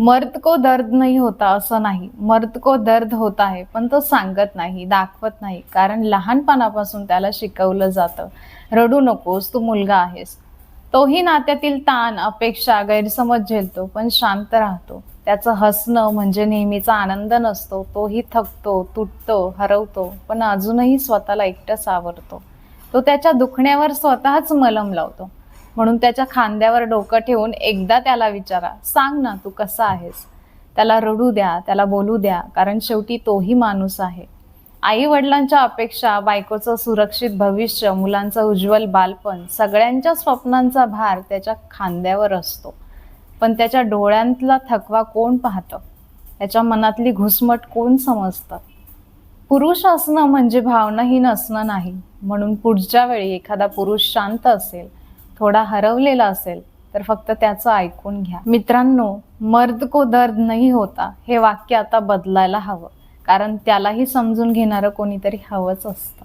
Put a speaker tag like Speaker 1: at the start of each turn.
Speaker 1: मर्द को दर्द नाही होता असं नाही. मर्द को दर्द होत आहे पण तो सांगत नाही दाखवत नाही. कारण लहानपणापासून त्याला शिकवलं जातं. रडू नकोस तू मुलगा आहेस. तोही नात्यातील ताण अपेक्षा गैरसमज झेलतो पण शांत राहतो. त्याचं हसणं म्हणजे नेहमीचा आनंद नसतो. तोही थकतो तुटतो हरवतो पण अजूनही स्वतःला एकटं सावरतो तो त्याच्या दुखण्यावर स्वतःच मलम लावतो. म्हणून त्याच्या खांद्यावर डोकं ठेवून एकदा त्याला विचारा सांग ना तू कसा आहेस? त्याला रडू द्या त्याला बोलू द्या कारण शेवटी तोही माणूस आहे. आई वडिलांच्या अपेक्षा बायकोचं सुरक्षित भविष्य मुलांचं उज्ज्वल बालपण सगळ्यांच्या स्वप्नांचा भार त्याच्या खांद्यावर असतो. पण त्याच्या डोळ्यांतला थकवा कोण पाहतं? त्याच्या मनातली घुसमट कोण समजतं? पुरुष असणं म्हणजे भावनाहीन असणं नाही. म्हणून पुढच्या वेळी एखादा पुरुष शांत असेल थोडा हरवलेला असेल तर फक्त त्याचं ऐकून घ्या. मित्रांनो मर्द को दर्द नाही होता हे वाक्य आता बदलायला हवं. कारण त्यालाही समजून घेणारं कोणीतरी हवंच असतं.